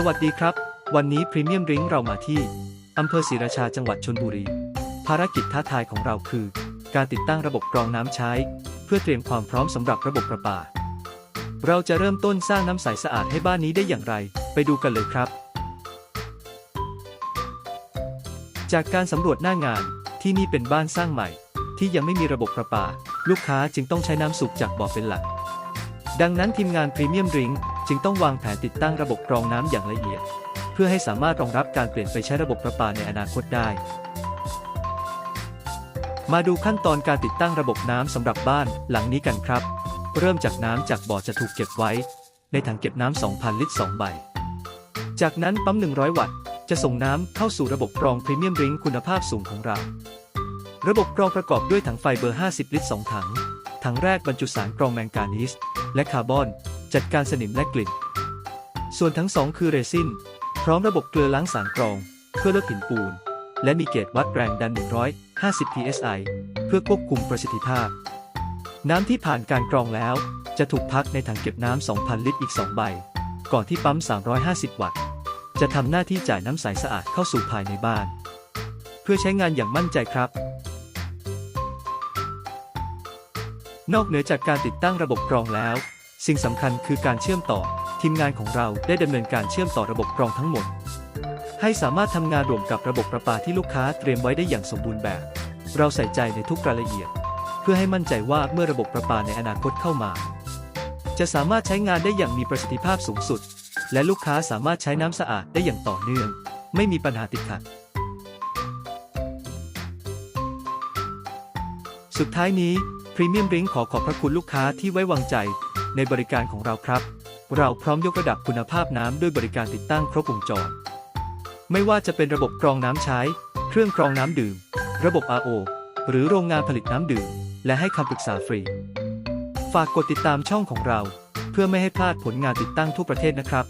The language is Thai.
สวัสดีครับ วันนี้พรีเมียมริงเรามาที่อำเภอศรีราชาจังหวัดชนบุรี ภารกิจท้าทายของเราคือ การติดตั้งระบบกรองน้ำใช้ เพื่อเตรียมความพร้อมสำหรับระบบประปา เราจะเริ่มต้นสร้างน้ำใสสะอาดให้บ้านนี้ได้อย่างไร ไปดูกันเลยครับ จากการสำรวจหน้างานที่นี่เป็นบ้านสร้างใหม่ ที่ยังไม่มีระบบประปา ลูกค้าจึงต้องใช้น้ำสูบจากบ่อเป็นหลัก ดังนั้นทีมงานพรีเมียมริง จึงต้องวางแผนติดตั้งระบบกรองน้ำอย่างละเอียด เพื่อให้สามารถรองรับการเปลี่ยนไปใช้ระบบประปาในอนาคตได้ มาดูขั้นตอนการติดตั้งระบบน้ำสำหรับบ้านหลังนี้กันครับ เริ่มจากน้ำจากบ่อจะถูกเก็บไว้ ในถังเก็บน้ำ 2,000 ลิตร 2 ใบ จากนั้นปั๊ม 100 วัตต์ จะส่งน้ำเข้าสู่ระบบกรองพรีเมียมริงคุณภาพสูงของเรา ระบบกรองประกอบด้วยถังไฟเบอร์ 50 ลิตร 2 ถัง ถังแรกบรรจุสารกรองแมงกานีสและคาร์บอน จัดการสนิมและกลิ่น ส่วนทั้งสองคือเรซิน พร้อมระบบเกลือล้างสารกรอง เพื่อลดหินปูน และมีเกจวัดแรงดัน 150 psi เพื่อควบคุมประสิทธิภาพ น้ำที่ผ่านการกรองแล้ว จะถูกพักในถังเก็บน้ำ 2,000 ลิตรอีก 2 ใบ ก่อนที่ปั๊ม 350 วัตต์ จะทำหน้าที่จ่ายน้ำใสสะอาดเข้าสู่ภายในบ้าน เพื่อใช้งานอย่างมั่นใจครับนอกเหนือจากการติดตั้งระบบกรองแล้ว สิ่งสำคัญคือการเชื่อมต่อ ทีมงานของเราได้ดำเนินการเชื่อมต่อระบบกรองทั้งหมด ให้สามารถทำงานร่วมกับระบบประปาที่ลูกค้าเตรียมไว้ได้อย่างสมบูรณ์แบบ เราใส่ใจในทุกรายละเอียด เพื่อให้มั่นใจว่าเมื่อระบบประปาในอนาคตเข้ามา จะสามารถใช้งานได้อย่างมีประสิทธิภาพสูงสุด และลูกค้าสามารถใช้น้ำสะอาดได้อย่างต่อเนื่อง ไม่มีปัญหาติดขัดสุดท้ายนี้พรีเมียมริงขอขอบพระคุณลูกค้าที่ไว้วางใจ ในบริการของเราครับ เราพร้อมยกระดับคุณภาพน้ำด้วยบริการติดตั้งครบวงจร ไม่ว่าจะเป็นระบบกรองน้ำใช้ เครื่องกรองน้ำดื่ม ระบบ RO หรือโรงงานผลิตน้ำดื่ม และให้คำปรึกษาฟรี ฝากกดติดตามช่องของเรา เพื่อไม่ให้พลาดผลงานติดตั้งทั่วประเทศนะครับ